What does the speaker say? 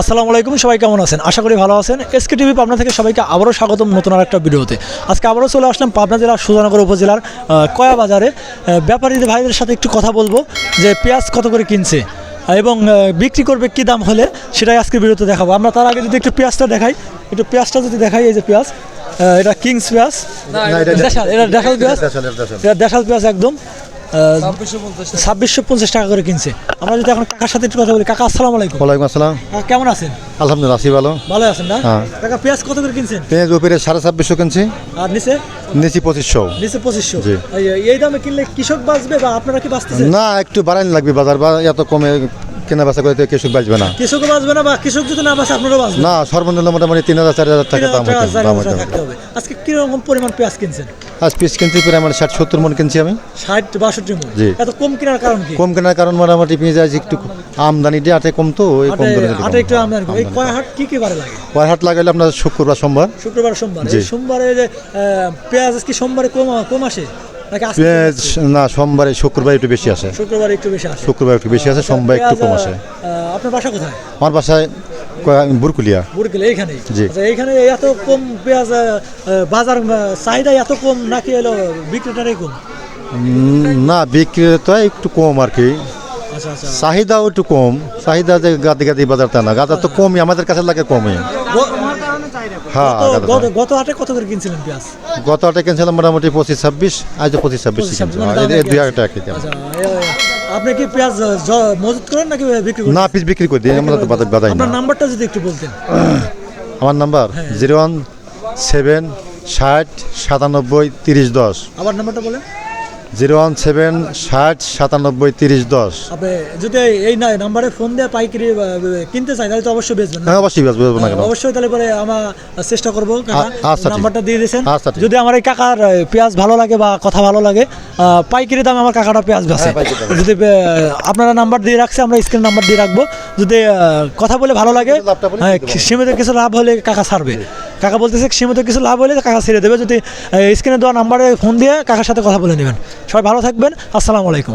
আসসালামু আলাইকুম সবাই কেমন আছেন? আশা করি ভালো আছেন। এসকে টিভি পাবনা থেকে সবাইকে আবারও স্বাগতম নতুন আর একটা ভিডিওতে। আজকে আবারও চলে আসলাম পাবনা জেলার সুজানগর উপজেলার কয়া বাজারে। ব্যাপারীদের ভাইদের সাথে একটু কথা বলব যে পেঁয়াজ কত করে কিনছে এবং বিক্রি করবে কী দাম হলে সেটাই আজকে ভিডিওতে দেখাবো। আমরা তার আগে যদি একটু পেঁয়াজটা দেখাই একটু পেঁয়াজটা যদি দেখাই এই যে পেঁয়াজ এটা কিংস পেঁয়াজ। এটা দেশাল পেঁয়াজ। এটা দেশাল পেঁয়াজ একদম। ছাব্বিশশো পঞ্চাশ টাকা। করে কিনছে। আমরা যদি এখন কাকার সাথে একটু কথা বলি। কাকা আসসালাম আলাইকুম। ওয়ালাইকুম আসসালাম। কেমন আছেন? আলহামদুলিল্লাহ আছি ভালো। ভালো আছেন না? হ্যাঁ। কাকা পেঁয়াজ কত করে কিনছেন? পেঁয়াজ উপরে সাড়ে ছাব্বিশশো কিনছি। আর নিচে? নিচে পঁচিশশো। নিচে পঁচিশশো। এই দামে কিনলে কৃষক বাঁচবে বা আপনারা কি বাঁচতেছেন? না একটু বাড়াইনি লাগবে বাজার বা এত কমে কেনা বেচা করে কৃষক বাঁচবে না। কৃষকও বাঁচবে না বা কৃষক যদি না বাঁচে আপনারাও বাঁচবে। না সর্বনিম্ন মোটামুটি তিন হাজার চার হাজার টাকা দাম হবে। আজকে কীরকম পরিমাণ পেঁয়াজ কিনছেন? আজ পিস কিনছি প্রায় আমার ষাট সত্তর মন কিনছি আমি। ষাট বাষট্টি মন? জি। এত কম কেনার কারণ কি? কম কেনার কারণ মোটামুটি পেঁয়াজ আজ একটু আমদানি দিয়ে আটে কম তো ওই কম ধরে হাটে একটু আমদানি। এই কয় হাট কি কি বারে লাগে? কয় হাট লাগাইলে আপনার শুক্রবার সোমবার। শুক্রবার সোমবার। এই সোমবারে যে পেঁয়াজ কি সোমবারে কম কম আসে? পেঁয়াজ না সোমবারে শুক্রবার একটু বেশি আসে। শুক্রবার একটু বেশি আসে। শুক্রবার একটু বেশি আসে সোমবার একটু কম আসে। আপনার বাসা কোথায়? আমার বাসায় বুরকুলিয়া বুড়কেলে এইখানেই? জি। আচ্ছা এইখানে এত কম পেঁয়াজ বাজার চাহিদা এত কম নাকি এলো বিক্রেটারই কম? না বিক্রি তো একটু কম আর কি। আচ্ছা আচ্ছা। চাহিদাও একটু কম। চাহিদা যে গাদি গাদি বাজার তা না গাদা তো কমই আমাদের কাছে লাগে কমই। হ্যাঁ গত- হাটে কত করে কিনছিলেন পেঁয়াজ? গত আটে কিনছিলাম মোটামুটি পঁচিশ ছাব্বিশ আজ পঁচিশ ছাব্বিশ মানে হ্যাঁ, দুই হাজার টাকা কেজি। আচ্ছা আপনি কি পেঁয়াজ মজুত করেন নাকি বিক্রি করেন? না পিস বিক্রি করে দিই আমরা তো না। আপনার নাম্বারটা যদি একটু বলতেন। আমার নাম্বার জিরো ওয়ান সেভেন ষাট সাতানব্বই তিরিশ দশ। আবার নাম্বারটা বলেন। জিরো ওয়ান সেভেন ষাট সাতানব্বই তিরিশ দশ। যদি এই না নাম্বারে ফোন দিয়ে পাইকারি কিনতে চাই তাহলে তো অবশ্যই বেচবেন হ্যাঁ অবশ্যই বেচবো না কেন? অবশ্যই তাহলে পরে আমরা চেষ্টা করব আচ্ছা। নাম্বারটা দিয়ে দিয়েছেন আচ্ছা, যদি আমার এই কাকার পেঁয়াজ ভালো লাগে বা কথা ভালো লাগে পাইকারি দামে আমার কাকাটা পেঁয়াজ বেছে হ্যাঁ। যদি আপনারা নাম্বার দিয়ে রাখছে আমরা স্ক্রিন নাম্বার দিয়ে রাখব। যদি কথা বলে ভালো লাগে হ্যাঁ। সীমিত কিছু লাভ হলে কাকা ছাড়বে। কাকা বলতেছে, সীমিত কিছু লাভ হলে কাকা ছেড়ে দেবে। যদি স্ক্রিনে দেওয়া নাম্বারে ফোন দিয়ে কাকার সাথে কথা বলে নেবেন। সবাই ভালো থাকবেন। আসসালামু আলাইকুম।